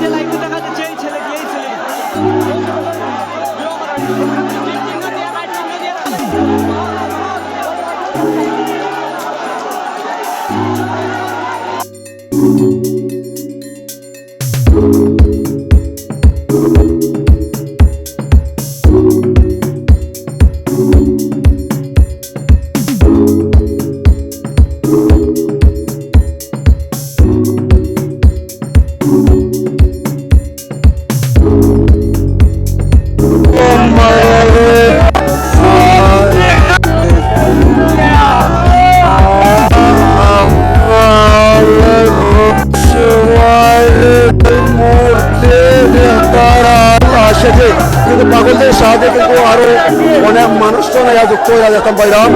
জেলা একটু দেখাতে চেয়ে ছেলে এই ছেলে সেটি কিন্তু পাগলদের সাহায্যে কিন্তু আরও অনেক মানুষজন যুক্ত হয়ে যেতাম বাইরাম